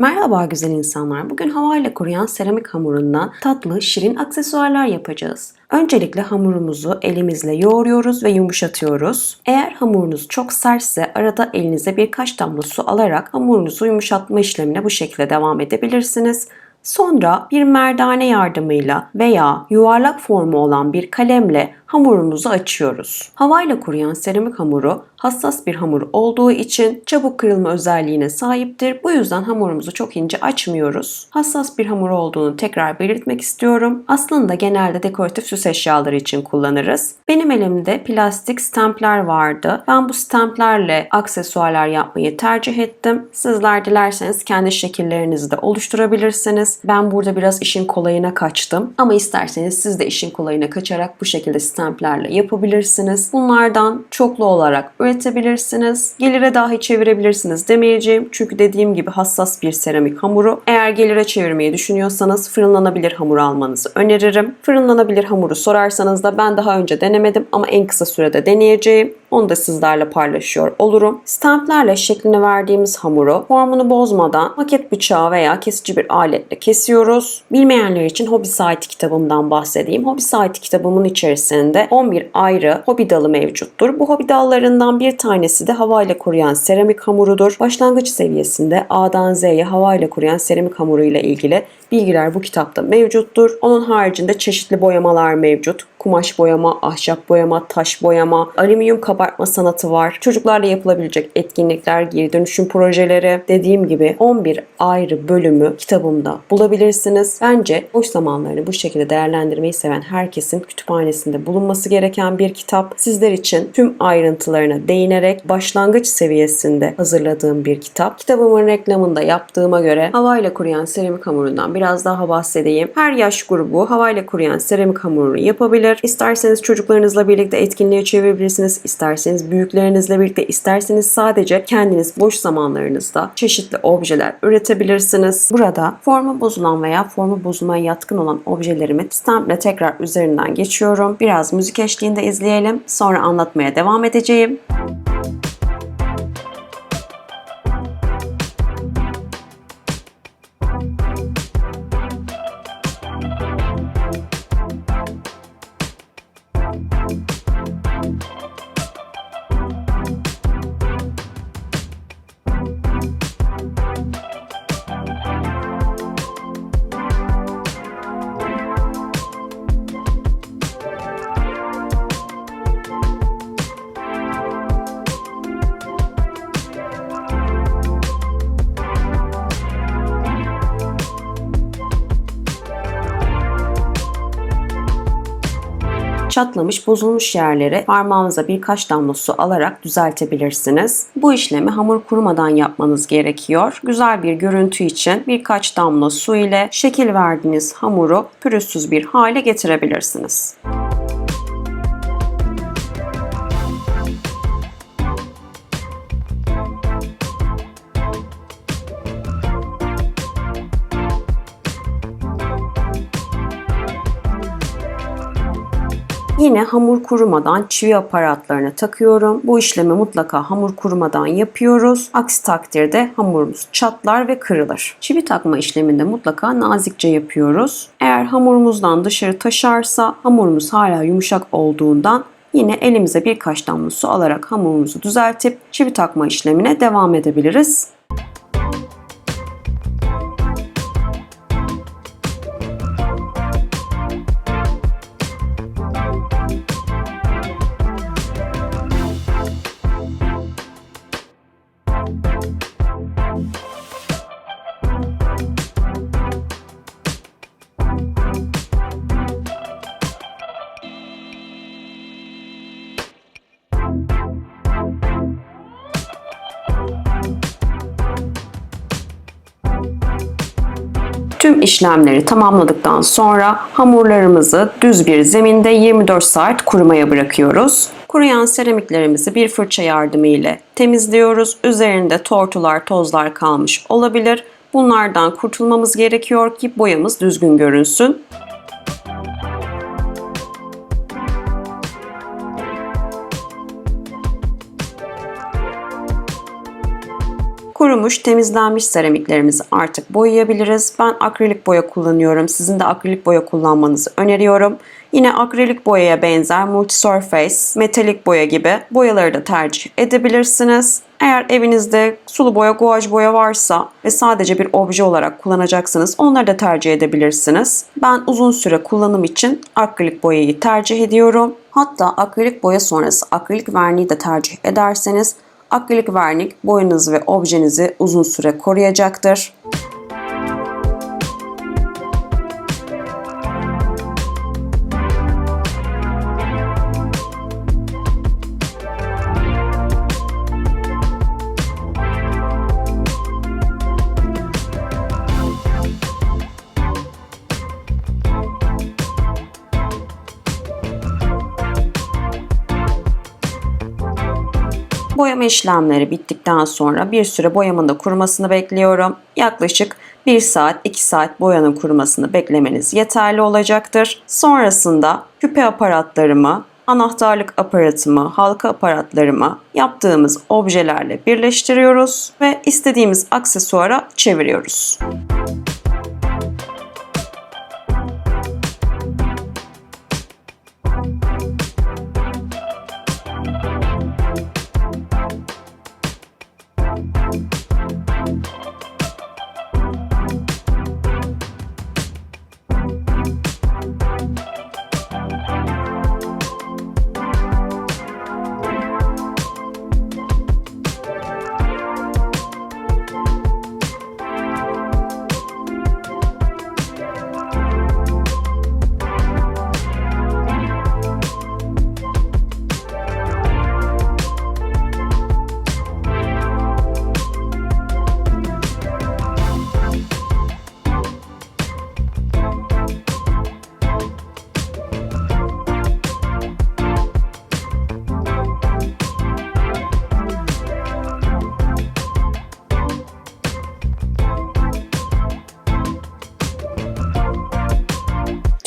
Merhaba güzel insanlar. Bugün havayla kuruyan seramik hamurundan tatlı, şirin aksesuarlar yapacağız. Öncelikle hamurumuzu elimizle yoğuruyoruz ve yumuşatıyoruz. Eğer hamurunuz çok sertse arada elinize birkaç damla su alarak hamurunuzu yumuşatma işlemine bu şekilde devam edebilirsiniz. Sonra bir merdane yardımıyla veya yuvarlak formu olan bir kalemle hamurumuzu açıyoruz. Havayla kuruyan seramik hamuru hassas bir hamur olduğu için çabuk kırılma özelliğine sahiptir. Bu yüzden hamurumuzu çok ince açmıyoruz. Hassas bir hamur olduğunu tekrar belirtmek istiyorum. Aslında genelde dekoratif süs eşyaları için kullanırız. Benim elimde plastik stampler vardı. Ben bu stamplerle aksesuarlar yapmayı tercih ettim. Sizler dilerseniz kendi şekillerinizi de oluşturabilirsiniz. Ben burada biraz işin kolayına kaçtım. Ama isterseniz siz de işin kolayına kaçarak bu şekilde stamplerle yapabilirsiniz. Bunlardan çoklu olarak üretebilirsiniz. Gelire dahi çevirebilirsiniz demeyeceğim. Çünkü dediğim gibi hassas bir seramik hamuru. Eğer gelire çevirmeyi düşünüyorsanız fırınlanabilir hamur almanızı öneririm. Fırınlanabilir hamuru sorarsanız da ben daha önce denemedim ama en kısa sürede deneyeceğim. Onu da sizlerle paylaşıyor olurum. Stamplerle şeklini verdiğimiz hamuru formunu bozmadan maket bıçağı veya kesici bir aletle kesiyoruz. Bilmeyenler için Hobi Saati kitabımdan bahsedeyim. Hobi Saati kitabımın içerisinde 11 ayrı hobi dalı mevcuttur. Bu hobi dallarından bir tanesi de havayla kuruyan seramik hamurudur. Başlangıç seviyesinde A'dan Z'ye havayla kuruyan seramik hamuru ile ilgili bilgiler bu kitapta mevcuttur. Onun haricinde çeşitli boyamalar mevcut. Kumaş boyama, ahşap boyama, taş boyama, alüminyum kabartma sanatı var. Çocuklarla yapılabilecek etkinlikler, geri dönüşüm projeleri. Dediğim gibi 11 ayrı bölümü kitabımda bulabilirsiniz. Bence boş zamanlarını bu şekilde değerlendirmeyi seven herkesin kütüphanesinde bulunması gereken bir kitap. Sizler için tüm ayrıntılarına değinerek başlangıç seviyesinde hazırladığım bir kitap. Kitabımın reklamında yaptığıma göre havayla kuruyan seramik hamurundan biraz daha bahsedeyim. Her yaş grubu havayla kuruyan seramik hamurunu yapabilir. İsterseniz çocuklarınızla birlikte etkinliğe çevirebilirsiniz. İsterseniz büyüklerinizle birlikte, isterseniz sadece kendiniz boş zamanlarınızda çeşitli objeler üretebilirsiniz. Burada formu bozulan veya formu bozulmaya yatkın olan objelerimi stample tekrar üzerinden geçiyorum. Biraz müzik eşliğinde izleyelim. Sonra anlatmaya devam edeceğim. Çatlamış, bozulmuş yerleri parmağınıza birkaç damla su alarak düzeltebilirsiniz. Bu işlemi hamur kurumadan yapmanız gerekiyor. Güzel bir görüntü için birkaç damla su ile şekil verdiğiniz hamuru pürüzsüz bir hale getirebilirsiniz. Yine hamur kurumadan çivi aparatlarına takıyorum. Bu işlemi mutlaka hamur kurumadan yapıyoruz. Aksi takdirde hamurumuz çatlar ve kırılır. Çivi takma işleminde mutlaka nazikçe yapıyoruz. Eğer hamurumuzdan dışarı taşarsa hamurumuz hala yumuşak olduğundan Yine elimize birkaç damla su alarak hamurumuzu düzeltip çivi takma işlemine devam edebiliriz. Tüm işlemleri tamamladıktan sonra hamurlarımızı düz bir zeminde 24 saat kurumaya bırakıyoruz. Kuruyan seramiklerimizi bir fırça yardımı ile temizliyoruz. Üzerinde tortular, tozlar kalmış olabilir. Bunlardan kurtulmamız gerekiyor ki boyamız düzgün görünsün. Kurumuş, temizlenmiş seramiklerimizi artık boyayabiliriz. Ben akrilik boya kullanıyorum. Sizin de akrilik boya kullanmanızı öneriyorum. Yine akrilik boyaya benzer multi-surface, metalik boya gibi boyaları da tercih edebilirsiniz. Eğer evinizde sulu boya, guaj boya varsa ve sadece bir obje olarak kullanacaksınız onları da tercih edebilirsiniz. Ben uzun süre kullanım için akrilik boyayı tercih ediyorum. Hatta akrilik boya sonrası akrilik verniği de tercih ederseniz akrilik vernik boyanızı ve objenizi uzun süre koruyacaktır. Boyama işlemleri bittikten sonra bir süre boyamın da kurumasını bekliyorum. Yaklaşık 1 saat 2 saat boyanın kurumasını beklemeniz yeterli olacaktır. Sonrasında küpe aparatlarımı, anahtarlık aparatımı, halka aparatlarımı yaptığımız objelerle birleştiriyoruz ve istediğimiz aksesuara çeviriyoruz.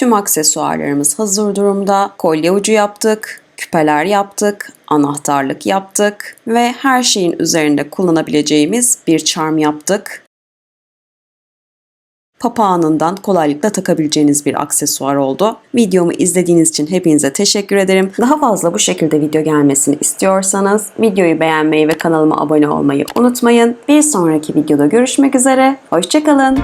Tüm aksesuarlarımız hazır durumda. Kolye ucu yaptık, küpeler yaptık, anahtarlık yaptık ve her şeyin üzerinde kullanabileceğimiz bir charm yaptık. Papağanından kolaylıkla takabileceğiniz bir aksesuar oldu. Videomu izlediğiniz için hepinize teşekkür ederim. Daha fazla bu şekilde video gelmesini istiyorsanız videoyu beğenmeyi ve kanalıma abone olmayı unutmayın. Bir sonraki videoda görüşmek üzere. Hoşçakalın.